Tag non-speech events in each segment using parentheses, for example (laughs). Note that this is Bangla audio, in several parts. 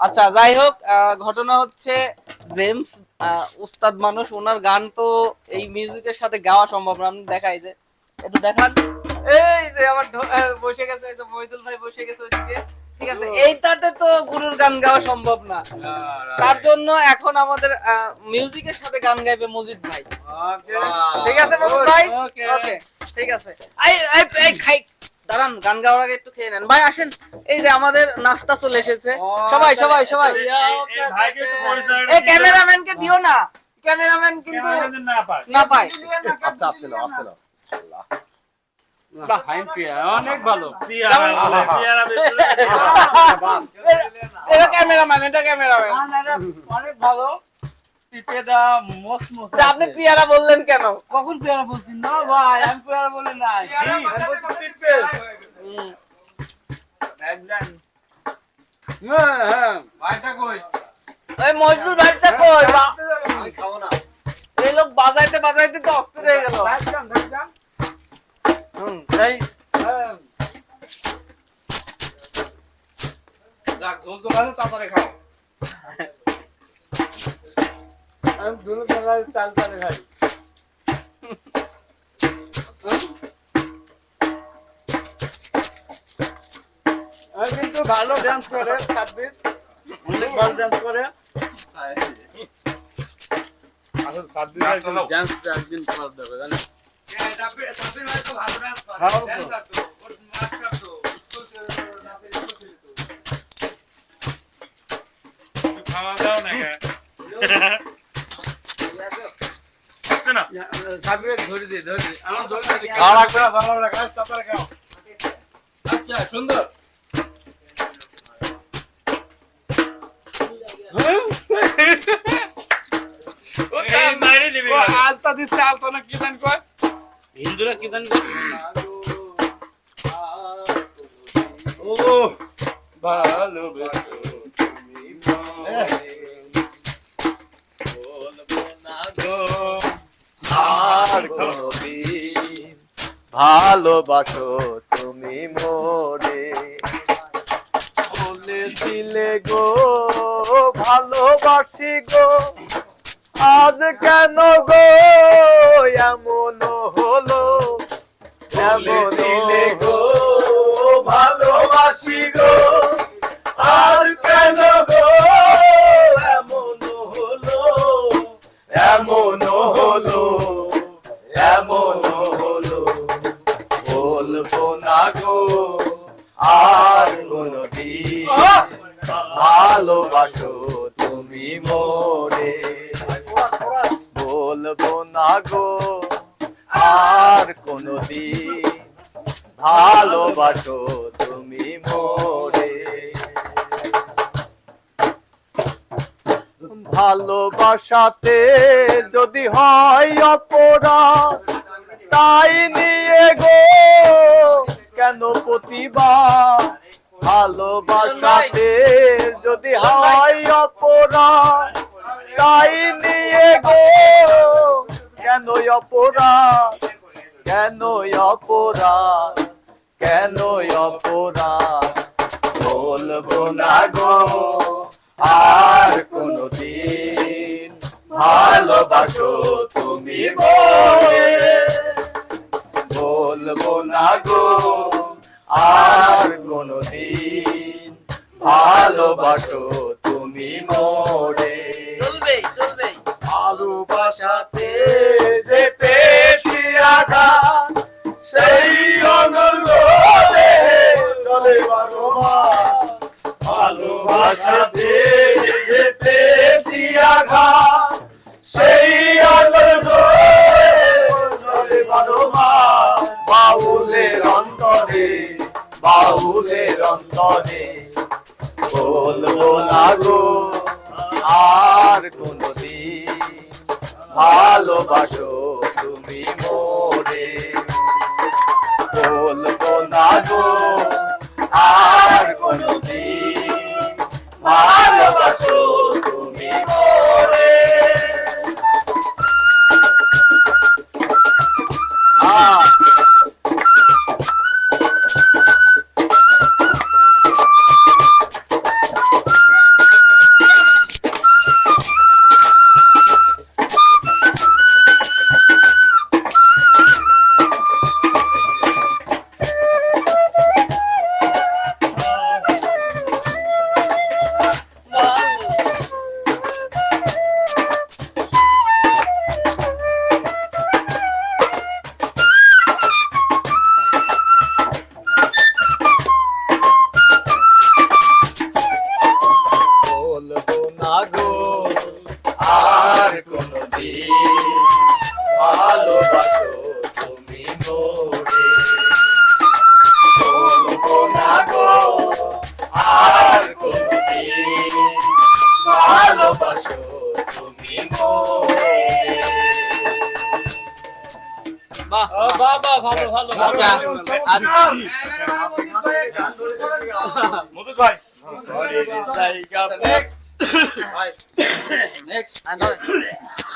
আচ্ছা যাই হোক ঘটনা হচ্ছে জেমস উস্তাদ মানুষ ওনার গান তো এই মিউজিকের সাথে গাওয়া সম্ভব না। আপনি দেখাই যে একটু দেখান। এই যে আমার বসে গেছে এই তো মহিদুল ভাই বসে গেছে ওইদিকে। ঠিক আছে এইটাতে তো গুরুর গান গাওয়া সম্ভব না। তার জন্য এখন আমাদের মিউজিকের সাথে গান গাইবে মজিদ ভাই। ঠিক আছে ভাই? ওকে। ঠিক আছে। এই খাই। দাঁড়ান গান গাওয়ার আগে একটু খেয়ে নেন। ভাই আসেন। এই যে আমাদের নাস্তা চলে এসেছে। সবাই সবাই সবাই। এই ক্যামেরাম্যানকে দিও না। ক্যামেরাম্যান কিন্তু না পায়। আস্তে আস্তে নাও আস্তে নাও। অনেক ভালো। এটা ক্যামেরাম্যান এটা ক্যামেরাম্যান। অনেক ভালো। পিপেটা মস মস তা আপনি পিয়ারা বললেন কেন? কখন পেয়ারা বলছি? না ভাই আমি পেয়ারা বলি নাই। হুম। হ্যাঁ। হ্যাঁ এই মজদুর ভাইটা কই? আমি খাব না। এই লোক বাজাইতে বাজাইতে তো অস্থির হয়ে গেল। হুম, এই (laughs) আমি দুটো টাকায় চাল চালে খাই। কিন্তু ভালো ডান্স করে সাব্বির অনেক ভালো ডান্স করে। আসলে সাব্বির ডান্স একদিন করা যাবে জানেন সাব্বির ধরে দিয়ে ধরে দিয়ে আমার ধরে ভালো লাগবে না না তারপরে খাও আচ্ছা সুন্দর। আলতা দিচ্ছে আলতা না কি কয়। হিন্দুরা কি ও ভালোবেসে। ভালোবাসো তুমি মোরে। বলেছিলে গো ভালোবাসি গো। আজ কেন গো এমন হলো। বলেছিলে গো ভালোবাসো তুমি মোরে বলব না গো, আর কোনদিন ভালোবাসো তুমি মোরে ভালোবাসাতে যদি হয় অপরাধ, তাই নিয়ে গো, কেন প্রতিবার ভালোবাসাতে যদি হয় অপরাধ, তাই নিয়ে গো। কেন অপরাধ? কেন অপরাধ? কেন অপরাধ? বলব না গো, আর কোনদিন ভালোবাসো তুমি বলে কোনদিন ভালোবাসো তুমি মোরে। বলব না গো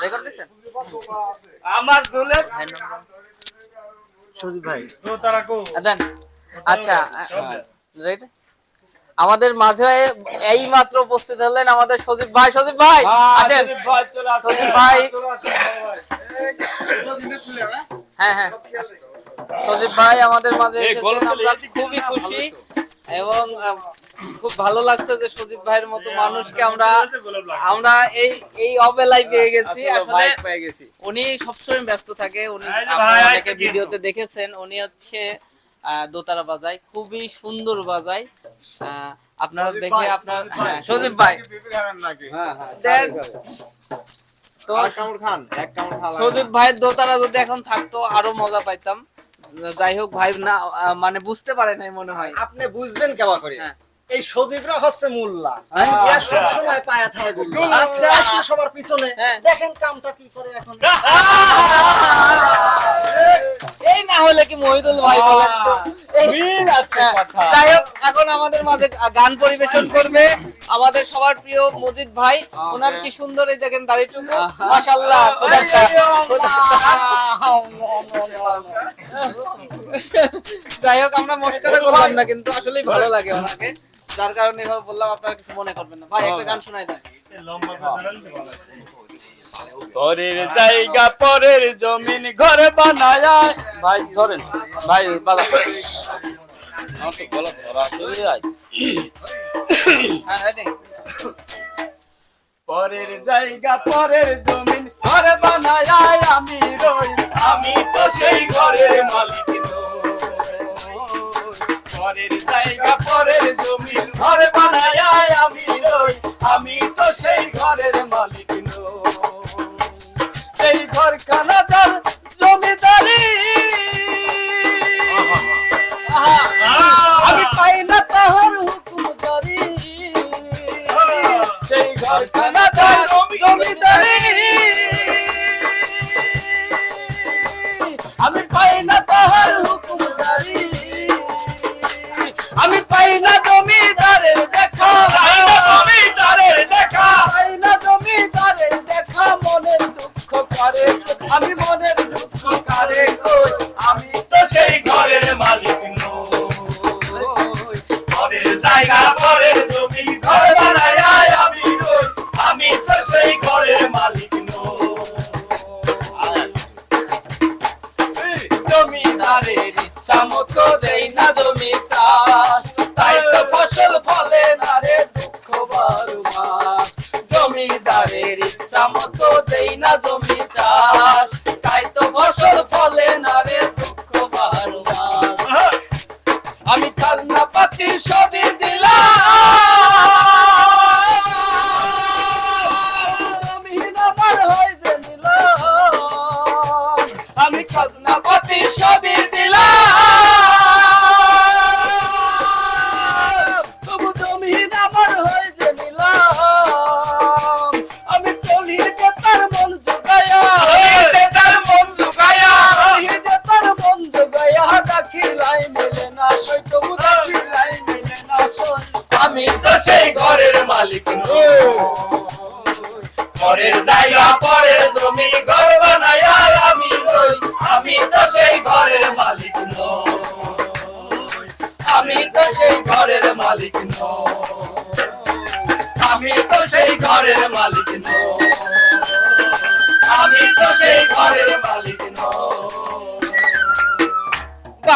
রেকর্ড দিছেন আমার দোলে তো তারা কো আচ্ছা right? আমাদের মাঝে এই মাত্র উপস্থিত হলেন আমাদের সজীব ভাই। সজীব ভাই আসেন। সজীব ভাই হ্যাঁ হ্যাঁ। সজীব ভাই আমাদের মাঝে আমরা খুবই খুশি। এবং খুব ভালো লাগছে যে সজীব ভাইয়ের মতো মানুষকে আমরা আমরা এই এই অবেলায় পেয়ে গেছি। আসলে উনি সবসময় ব্যস্ত থাকে। উনি অনেকে ভিডিওতে দেখেছেন। উনি হচ্ছে আহ, দোতারা বাজায়। খুবই সুন্দর বাজায়। আপনারা দেখে আপনার হ্যাঁ, সজীব ভাই। দেন। তো কামড় খান এক কামড় খাওয়া সজীব ভাইয়ের দোতারা যদি এখন থাকতো আরও মজা পাইতাম। যাই হোক ভাই না মানে বুঝতে পারে নাই মনে হয়। আপনি বুঝবেন কেমন করে। হ্যাঁ। এই সজীবরা হচ্ছে মোল্লা। হ্যাঁ? সব সময় পায়া থাকে আচ্ছা। সবার পিছনে হ্যাঁ। দেখেন কামটা কি করে এখন। এই না হলে কি মহিদুল ভাই বলেন তো? এই মিল আছে কথা। যাই হোক এখন আমাদের মাঝে গান পরিবেশন করবে আমাদের সবার প্রিয় মজিদ ভাই। ওনার কি সুন্দর এই দেখেন দাড়িটুকু। মাশাআল্লাহ। যাই হোক আমরা মস্কারা করলাম না কিন্তু আসলেই ভালো লাগে ওনাকে। যার কারণে এভাবে বললাম, আপনারা কিছু মনে করবেন না। ভাই, একটা গান শোনাই দেন। পরের জায়গা পরের জমিন ঘরে বানায়। ভাই, ধরেন, ভাই বাবা পরের জায়গা পরের জমিন ঘরে বানায়, আমি রই, আমি তো সেই ঘরের মালিক। পরের জায়গা পরের জমিন ঘরে বানায় আমি রই। আমি তো সেই ঘরের মালিক। সেই ঘর কানাদার জমিদারি আমি পাই না তাহার হুকুমদারি সেই ঘর কানাদার জমিদারি। আমি পাই না জমিদারের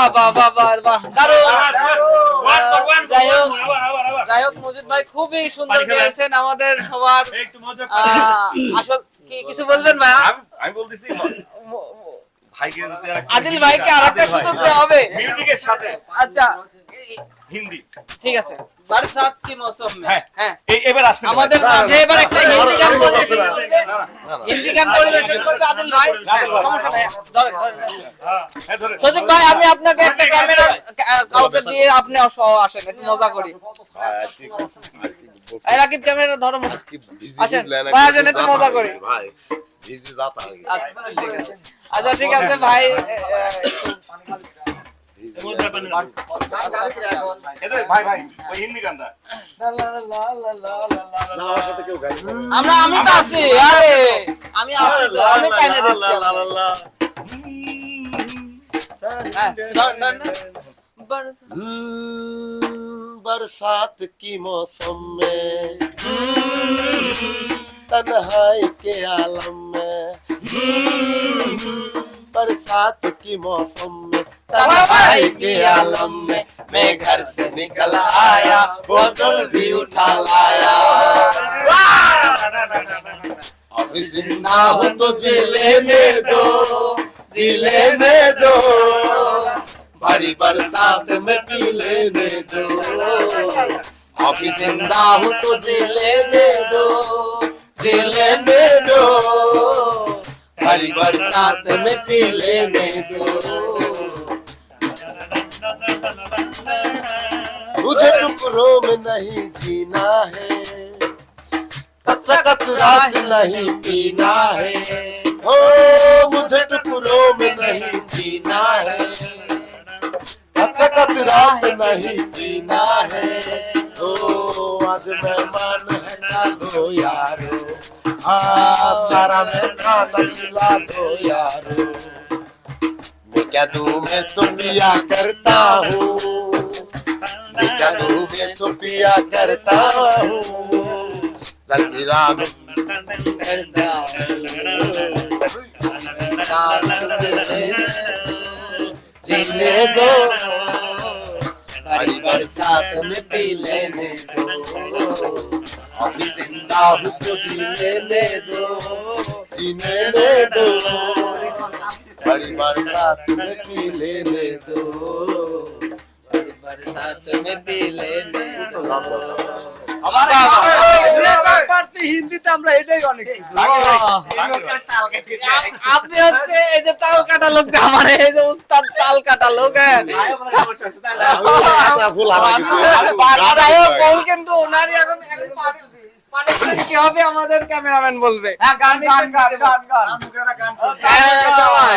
বাহ বাহ বাহ বাহ বাহ দারুণ যাই হোক যাই হোক মজিদ ভাই খুবই সুন্দর আমাদের সবার একটু আসল কিছু বলবেন আমি বলতেছি আদিল ভাইকে আরেকটা সুযোগ দেওয়া হবে। মিউজিকের সাথে আচ্ছা হিন্দি। ঠিক আছে। बरसात के मौसम আমাদের মাঝে এবার একটা হিন্দি গান পরিবেশন হিন্দি গান পরিবেশন করবে আদিল ভাই সজীব ভাই আমি আপনাকে একটা ক্যামেরা কাউকে দিয়ে আপনি আসেন একটু মজা করি। ক্যামেরা ধরো ভাই আচ্ছা, আচ্ছা, ঠিক আছে। ভাই बरसात की मौसम में तन्हाई के आलम में बरसात की मौसम तन्हाई के आलम में मैं घर से निकल आया, बोतल भी उठा लाया। अब ज़िंदा हो तो ज़िले में दो, ज़िले में दो। बड़ी बरसात में पी लेने दो। अभी ज़िंदा हूँ तो ज़िले में दो, ज़िले में दो। बड़ी बरसात में पी लेने दो। मुझे टुकड़ों में नहीं जीना है। कतरा कतरा नहीं पीना है। ओ मुझे टुकड़ों में नहीं जीना है। कतरा कतरा नहीं जीना है। ओ आज मेहमान है दो यारो। हाँ सारा में खाना खिला दो यारो। क्या दूँ मैं तो पिया करता हूँ? क्या दूँ मैं तो पिया करता हूँ? राग। जीने दो। बड़ी बरसात में पी लेने दो। अभी ज़िंदा हूँ तो जीने दे दो। जीने दे दो। बड़ी बरसात में पी लेने दो बरसात में पी लेने আমার বাবা। হিন্দিতে আমরা এটাই অনেক কিছু আপনি হচ্ছে এই যে তাল কাটা লোক আমার এই যে উস্তাদ তাল কাটা লোক হ্যাঁ ফুল হারা গেছে বাবাও বল কিন্তু ওনারই এখন এখন পানি- পানি খেলে কি হবে আমাদের ক্যামেরাম্যান বলবে হ্যাঁ গান গান গান গান গান হ্যাঁ, সবাই,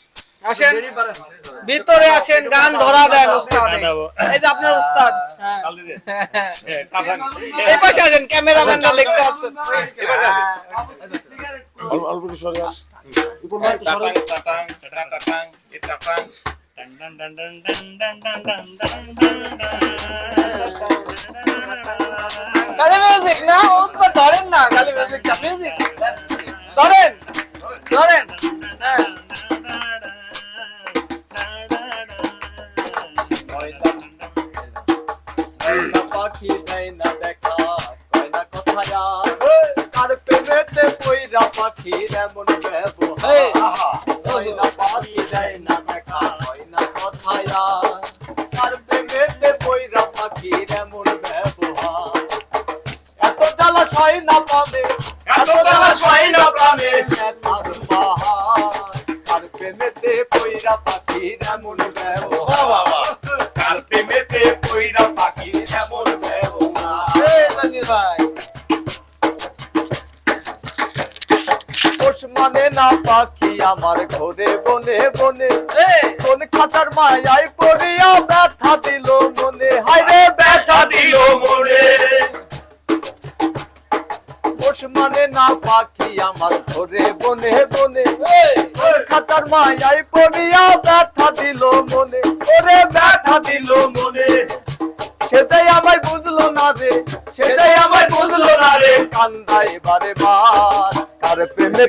আসেন ভিতরে আসেন গান ধরা দেন এই যে আপনার উস্তাদ এই পাশে আসেন ক্যামেরাম্যানরা দেখতে মিউজিক না ও ধরেন না মিউজিক ধরেন ধরেন হ্যাঁ পাখি দেয় না দেখা কয় না কথা আর প্রেমেতে পইরা পাখির এমন ব্যবহার কয় না পাখি দেয়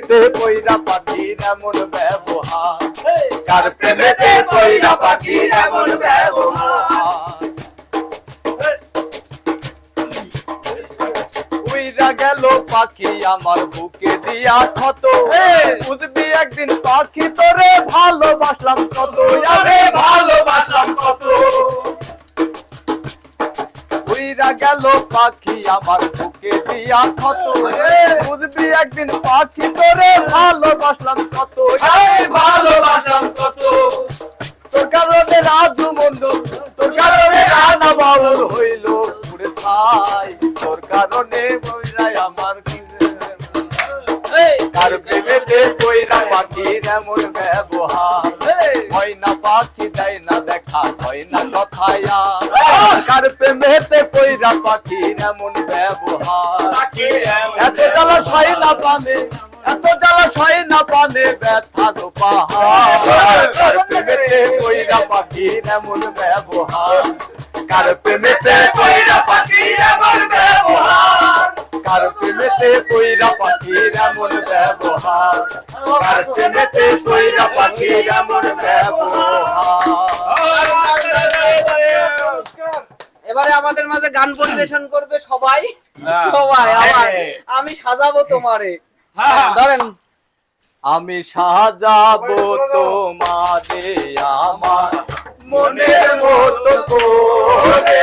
কার উইরা গেল পাখি আমার বুকে দিয়া ক্ষত। বুঝবি একদিন পাখি তোরে ভালোবাসলাম কত। ভালোবাসলাম কত। তোর কারণে রাজু মন্ডল তোর কারণে রানা বাউল হইল পুরে ছাই। তোর কারণে আমার কার প্রেমেতে কইরা পাখির এমন ব্যবহার? হয় না পাখি দেয় না দেখা হয় না কথায়া। কার প্রেমেতে কইরা পাখির এমন ব্যবহার? এত জ্বালা সয় না পানে এত জ্বালা সয় না পানে ব্যথা তো পাহাড়। প্রেমেতে কইরা পাখির এমন ব্যবহার? কার প্রেমেতে কইরা পাখির এমন ব্যবহার? কার প্রেমেতে কইরা পাখির এমন ব্যবহার? কার প্রেমেতে কইরা পাখির এমন ব্যবহার? এবারে আমাদের মাঝে গান পরিবেশন করবে সবাই। হ্যাঁ। সবাই আমার। হ্যাঁ। আমি সাজাবো তোমারে। হ্যাঁ। ধরেন। আমি সাজাবো তোমারে আমার মনের মতো করে।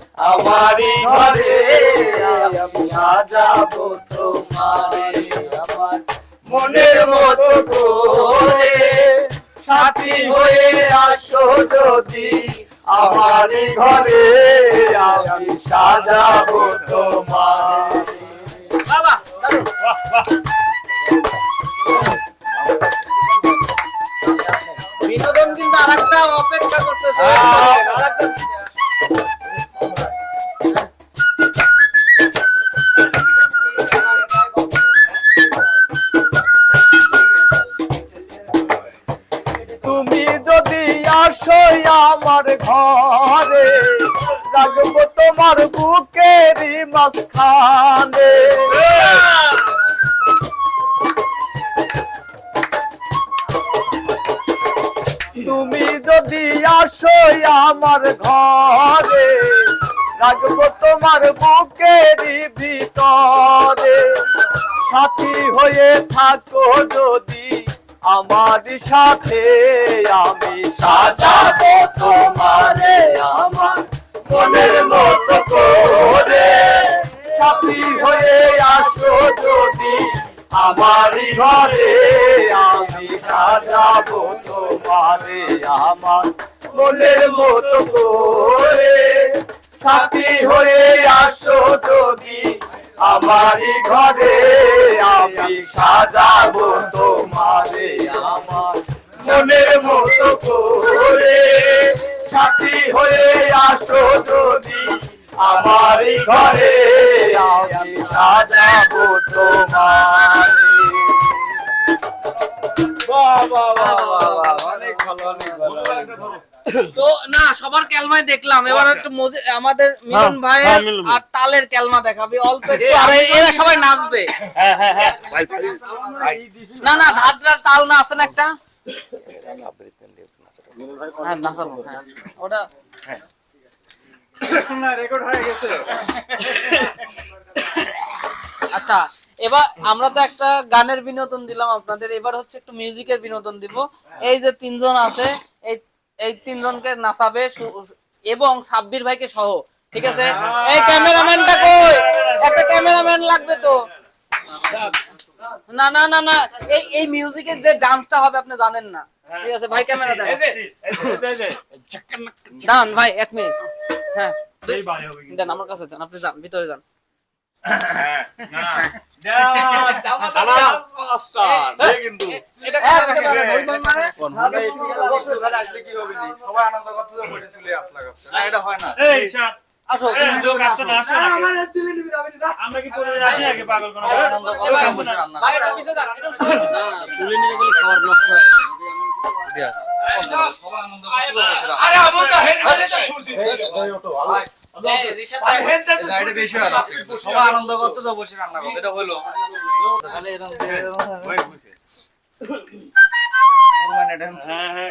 আমারই ঘরে আমি সাজাবো তোমারে। আমার মনের মতো করে সাথী হয়ে আসো যদি আমারই ঘরে আমি সাজাবো তোমারে। বাবা বিনোদন কিন্তু আরেকটা অপেক্ষা করতেছে। তুমি যদি আসো আমার ঘরে রাখব তোমার বুকেরই মাঝখানে। তুমি যদি আসো আমার ঘরে রাখব তোমার বুকেরই ভিতরে। সাথী হয়ে থাকো যদি আমার সাথে, আমি সাজাবো তোমারে আমার মনের মতো করে। সাথী হয়ে আসো যদি আমারই ঘরে, আমি সাজাবো তোমারে আমার মনের মতো করে। সাথী হয়ে আসো যদি আমারই ঘরে আমি সাজাবো তোমারে আমার মনের মতো করে সাথী হয়ে আসো যদি আমারই ঘরে আমি সাজাবো তোমারে বাহ, অনেক ভালো, অনেক ভালো। তো না সবার ক্যালমায় দেখলাম। এবার একটু মজি- আমাদের মিলন ভাই হ্যাঁ, মিলন ভাই। আর তালের ক্যালমা দেখাবে। অল্প একটু আর এরা সবাই নাচবে। হ্যাঁ, হ্যাঁ, হ্যাঁ। না না ভাদ্রার তাল না আছে না একটা? হ্যাঁ হ্যাঁ। আচ্ছা এবার আমরা তো একটা গানের বিনোদন দিলাম আপনাদের। এবার হচ্ছে একটু মিউজিকের বিনোদন দিব। এই যে তিনজন আছে এই তিনজনকে নাচাবে এবং সাব্বির ভাইকে সহ ঠিক আছে? এই ক্যামেরাম্যানটা কই? একটা ক্যামেরাম্যান লাগবে তো। না না না না এই এই মিউজিকের যে ডান্সটা হবে আপনি জানেন না। ঠিক আছে ভাই ক্যামেরা দেন। যে। ভাই এক মিনিট হ্যাঁ। দেন আমার কাছে দেন আপনি যান ভিতরে যান। আমরা কি কোনোদিন আসি নাকি পাগল কোনো খাবার নষ্ট সবাই আনন্দ করতে তো বসে রান্না করতে এটা হলো তাহলে এরকম হয়ে হ্যাঁ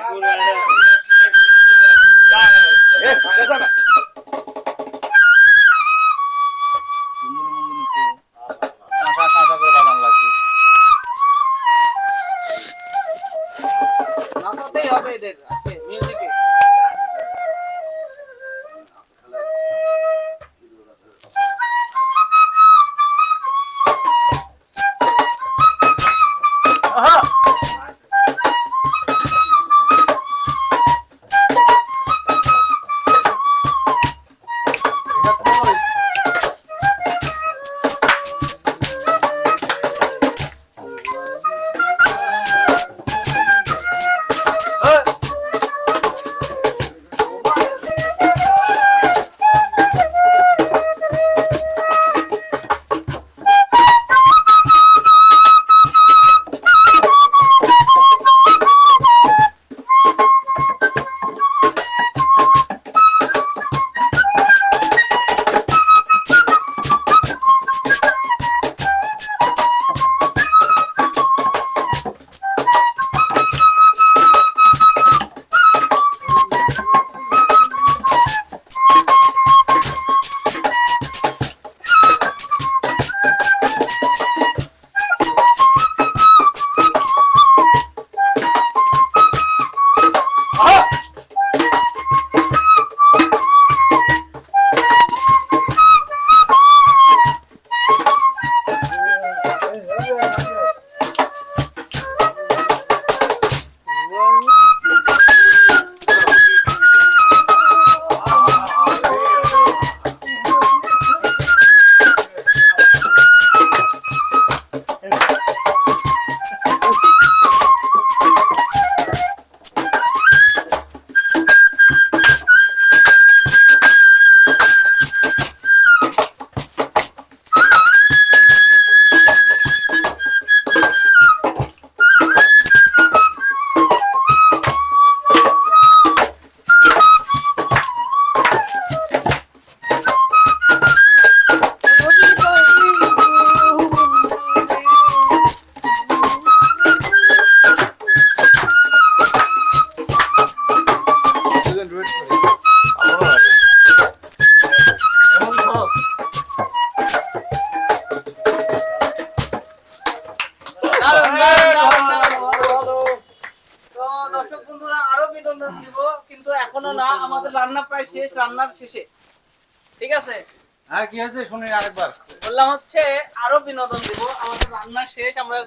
কি হয়েছে? শুনি আরেকবার। বললাম হচ্ছে আরও বিনোদন দিব। আমাদের রান্না শেষ আমরা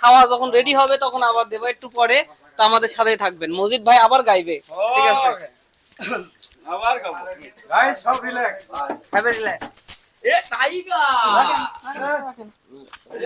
খাওয়া যখন রেডি হবে তখন আবার দেবো একটু পরে। তো আমাদের সাথেই থাকবেন। মজিদ ভাই আবার গাইবে। ঠিক আছে? আবার গাবো গাইস সব relax have relax a tiger